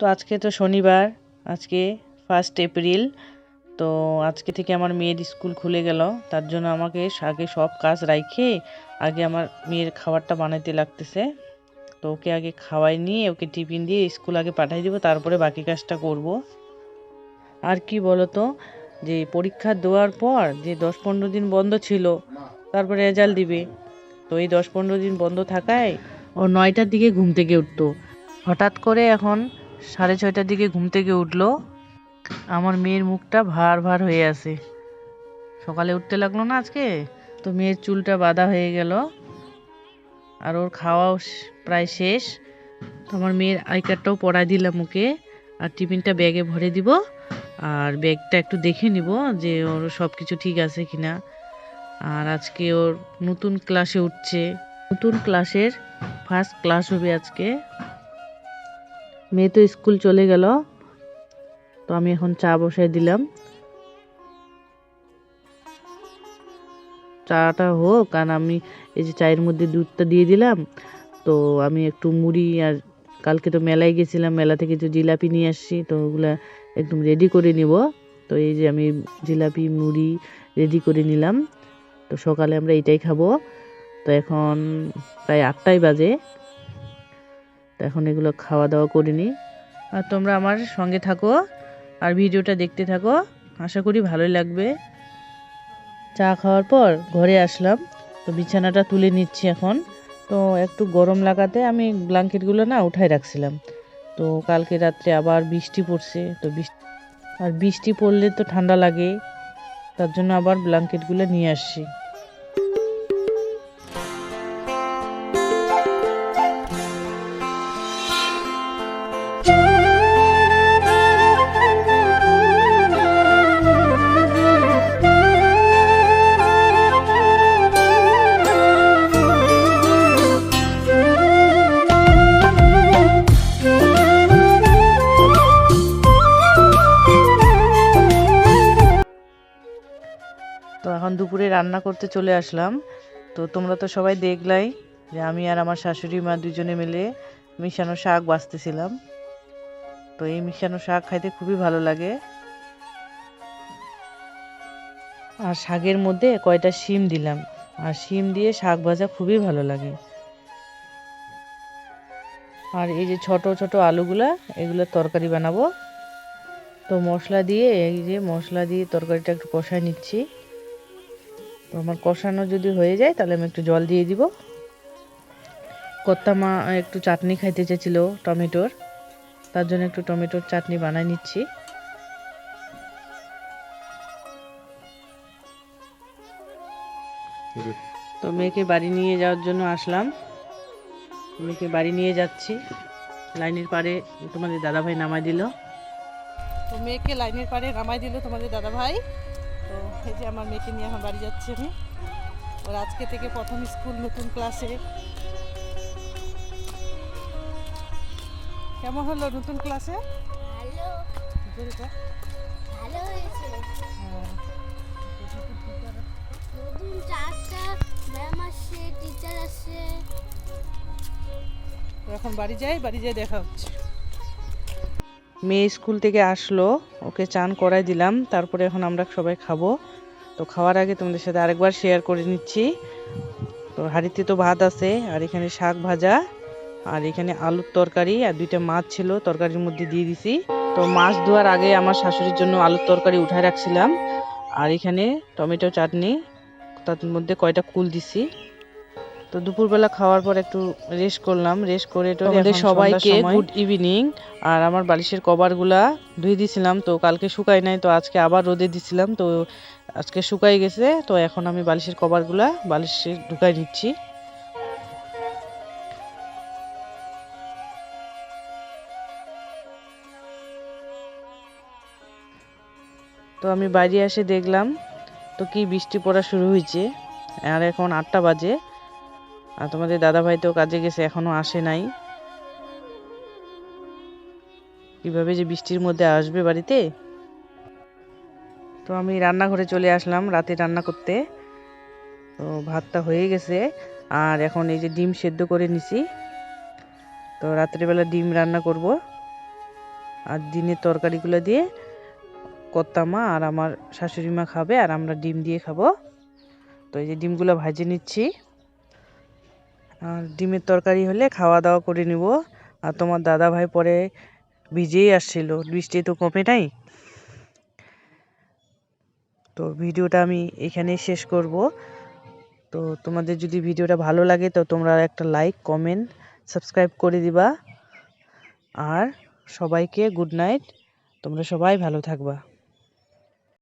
তো আজকে তো শনিবার, আজকে ফার্স্ট এপ্রিল তো আজকে থেকে আমার মেয়ের স্কুল খুলে গেল। তার জন্য আমাকে আগে সব কাজ রাইখে আগে আমার মেয়ের খাবারটা বানাইতে লাগতেছে। তো ওকে আগে খাওয়াই নিয়ে ওকে টিফিন দিয়ে স্কুল আগে পাঠিয়ে দিব, তারপরে বাকি কাজটা করব। আর কি বলতো, যে পরীক্ষা দেওয়ার পর যে দশ পনেরো দিন বন্ধ ছিল, তারপরে রেজাল্ট দিবে। তো এই দশ পনেরো দিন বন্ধ থাকায় ও নয়টার দিকে ঘুম থেকে উঠতো। হঠাৎ করে এখন সাড়ে ছয়টার দিকে ঘুম থেকে উঠল। আমার মেয়ের মুখটা ভার ভার হয়ে আছে। সকালে উঠতে লাগল না আজকে, তো মেয়ের চুলটা বাঁধা হয়ে গেল। আর ওর খাওয়াও প্রায় শেষ। তো আমার মেয়ের আই কার্ডটাও পড়াই দিলাম ওকে। আর টিফিনটা ব্যাগে ভরে দিব। আর ব্যাগটা একটু দেখে নিব যে ওর সব কিছু ঠিক আছে কি না আর আজকে ওর নতুন ক্লাসে উঠছে। নতুন ক্লাসের ফার্স্ট ক্লাস হবে আজকে। মেয়ে তো স্কুল চলে গেল, তো আমি এখন চা বসাই দিলাম। চাটা হোক, আর আমি এই যে চায়ের মধ্যে দুধটা দিয়ে দিলাম, তো আমি একটু মুড়ি আর কালকে তো মেলায় গেছিলাম, মেলা থেকে যে জিলাপি নিয়ে আসছি, তো ওগুলা একদম রেডি করে নিব। তো এই যে আমি জিলাপি, মুড়ি রেডি করে নিলাম, তো সকালে আমরা এটাই খাব। তো এখন প্রায় আটটাই বাজে। তো এখন এগুলো খাওয়া দাওয়া করে নিই আর তোমরা আমার সঙ্গে থাকো, আর ভিডিওটা দেখতে থাকো। আশা করি ভালোই লাগবে। চা খাওয়ার পর ঘরে আসলাম। তো বিছানাটা তুলে নিচ্ছি এখন। তো একটু গরম লাগাতে আমি ব্ল্যাঙ্কেটগুলো না উঠাই রাখছিলাম। তো কালকে রাত্রে আবার বৃষ্টি পড়ছে, তো বৃষ্টি আর বৃষ্টি পড়লে তো ঠান্ডা লাগে। তার জন্য আবার ব্ল্যাঙ্কেটগুলো নিয়ে আসছি। দুপুরে রান্না করতে চলে আসলাম। তো তোমরা তো সবাই দেখলাই যে আমি আর আমার শাশুড়ি মা দুজনে মিলে মিশানো শাক বাছতেছিলাম তো এই মিশানো শাক খাইতে খুবই ভালো লাগে। আর শাকের মধ্যে কয়টা শিম দিলাম। আর শিম দিয়ে শাক ভাজা খুবই ভালো লাগে। আর এই যে ছোট ছোট আলুগুলা, এগুলো তরকারি বানাবো। তো মশলা দিয়ে, এই যে মশলা দিয়ে তরকারিটা একটু কষায় নিচ্ছি। তো আমার কষানো যদি হয়ে যায়, তাহলে আমি একটু জল দিয়ে দিব। কর্তা মা একটু চাটনি খাইতে চেয়েছিল টমেটোর। তার জন্য একটু টমেটোর চাটনি বানাই নিচ্ছি। তো মেয়েকে বাড়ি নিয়ে যাওয়ার জন্য আসলাম। মেয়েকে বাড়ি নিয়ে যাচ্ছি। লাইনের পারে তোমাদের দাদাভাই নামাই দিল। তো মেয়েকে লাইনের পাড়ে নামাই দিল তোমাদের দাদা ভাই তো এই যে আমার মেয়েকে নিয়ে এখন বাড়ি যাচ্ছি আমি। ওর আজকে থেকে প্রথম স্কুল নতুন ক্লাসে। কেমন হলো নতুন ক্লাসে? ভালো। জোরে হয়েছে। নতুন চারটা ম্যাম আসছে টিচার আসছে। এখন বাড়ি যাই বাড়ি যাই দেখা হচ্ছে। মেয়ে স্কুল থেকে আসলো, ওকে চান করাই দিলাম, তারপরে এখন আমরা সবাই খাব। তো খাওয়ার আগে তোমাদের সাথে আরেকবার শেয়ার করে নিচ্ছি। তো হাঁড়িতে তো ভাত আছে, আর এখানে শাক ভাজা, আর এখানে আলুর তরকারি, আর দুইটা মাছ ছিল, তরকারির মধ্যে দিয়ে দিছি। তো মাছ ধোয়ার আগে আমার শাশুড়ির জন্য আলুর তরকারি উঠায় রাখছিলাম। আর এখানে টমেটো চাটনি, তার মধ্যে কয়টা কুল দিছি। তো দুপুরবেলা খাওয়ার পর একটু রেস্ট করলাম। রেস্ট করে তো সবাইকে গুড ইভিনিং আর আমার বালিশের কভারগুলা ধুয়ে দিছিলাম তো কালকে শুকাই নাই তো আজকে আবার রোদে দিছিলাম তো আজকে শুকাই গেছে তো এখন আমি বালিশের কভারগুলা বালিশে ঢুকাই নিচ্ছি। তো আমি বাইরে এসে দেখলাম তো কি বৃষ্টি পড়া শুরু হয়েছে। আর এখন আটটা বাজে। আর তোমাদের দাদাভাই তো কাজে গেছে, এখনও আসে নাই। কীভাবে যে বৃষ্টির মধ্যে আসবে বাড়িতে? তো আমি রান্নাঘরে চলে আসলাম রাতে রান্না করতে। তো ভাতটা হয়ে গেছে, আর এখন এই যে ডিম সেদ্ধ করে নিছি। তো রাত্রেবেলা ডিম রান্না করব, আর দিনের তরকারিগুলো দিয়ে কর্তামা আর আমার শাশুড়ি মা খাবে, আর আমরা ডিম দিয়ে খাব। তো এই যে ডিমগুলো ভাজে নিচ্ছি। ডিমের তরকারি হলে খাওয়া দাওয়া করে নিব। আর তোমার দাদা ভাই পরে ভিজেই আসছিল, বৃষ্টি তো কমে নাই। তো ভিডিওটা আমি এখানেই শেষ করব। তো তোমাদের যদি ভিডিওটা ভালো লাগে তো তোমরা একটা লাইক, কমেন্ট, সাবস্ক্রাইব করে দিবা। আর সবাইকে গুড নাইট। তোমরা সবাই ভালো থাকবা।